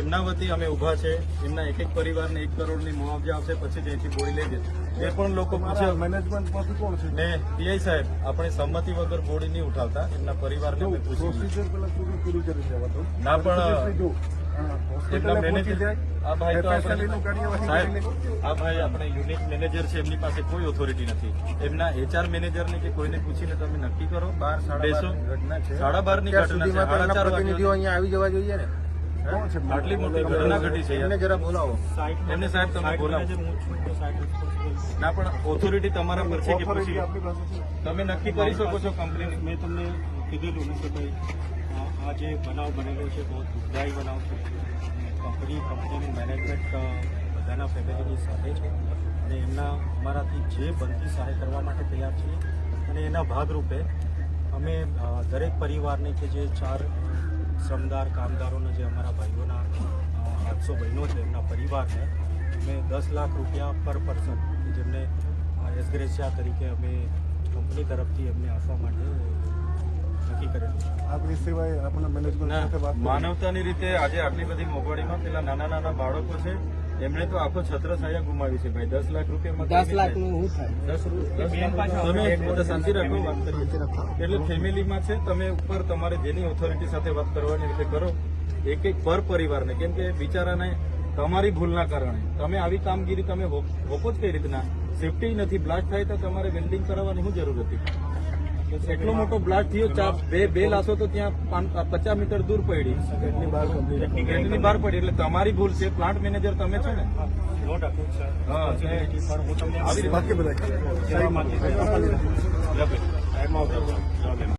એમના વતી અમે ઊભા છે. એમના એક એક પરિવારને એક કરોડની મુઆવજા આપશે પછી અહીંથી બોડી લઈ જશે એ પણ લોકો પૂછે મેનેજમેન્ટમાંથી કોણ છે? ને પીઆઈ સાહેબ આપણે સંમતિ વગર બોડી નહીં ઉઠાવતા. એમના પરિવારને પ્રોસિજર પેલા પૂરું પૂરું કરી દેવા ના પણ એમના મેનેજર આ ભાઈ તો નું આપણે સાહેબ આ ભાઈ આપણે યુનિટ મેનેજર છે એમની પાસે કોઈ ઓથોરિટી નથી. એમના એચઆર મેનેજરને કે કોઈને પૂછીને તમે નક્કી કરો. બાર સાડા બેસો. બારની ઘટના છે. સાડા બારની ઘટના છે. સુધીમાં તો સાડા ચાર પ્રતિનિધિઓ અહીંયા આવી જવા જોઈએ ને? આટલી મોટી ઘટના ઘટી છે એમને. જરા બોલાવો. એમને સાહેબ તમે બોલાવો. ના પણ ઓથોરિટી તમારા પર છે કે Authority પૂછી. તમે નક્કી કરી શકો છો કંપની મેં તમને કીધેલું ને કે ભાઈ આ- આ જે બનાવ બનેલો છે બહુ દુઃખદાયી બનાવ છે. કંપની કંપનીનું મેનેજમેન્ટ બધાના ફેમિલીની સાથે છે. અને એમના અમારાથી જે બનતી સહાય કરવા માટે તૈયાર છીએ. અને એના ભાગરૂપે અમે દરેક પરિવારને કે જે ચાર શ્રમદાર કામદારોના જે અમારા ભાઈઓના આઠસો બહેનો છે એમના પરિવારને અમે દસ લાખ રૂપિયા પર પર્સન જેમને એસગ્રેસિયા તરીકે અમે કંપની તરફથી એમને આપવા માટે નક્કી કરેલું આપણી સિવાય આપણા મેનેજમેન્ટ. માનવતાની રીતે આજે આટલી બધી મોંઘવારીમાં પેલા નાના નાના બાળકો છે એમણે તો આખો છત્રછાયા ગુમાવી છે ભાઈ. દસ લાખ રૂપિયામાં દસ લાખનું હું થાય. તમે એક શાંતિ રાખો. વાત કરીએ એટલે ફેમિલીમાં છે તમે ઉપર તમારે જેની ઓથોરિટી સાથે વાત કરવાની રીતે કરો. એક એક પર પરિવારને. કેમ કે બિચારાને તમારી ભૂલના કારણે. તમે આવી કામગીરી તમે હોપો જ કઈ રીતના. સેફટી નથી. બ્લાસ્ટ થાય તો તમારે વેલ્ડિંગ કરાવવાની શું જરૂર હતી. એટલો મોટો બ્લાસ્ટ થયો ચા બે બે લાશો તો ત્યાં પચાસ મીટર દૂર પડી. ગેટની બહાર પડી એટલે તમારી ભૂલ છે. પ્લાન્ટ મેનેજર તમે છો ને? આવી રીતે.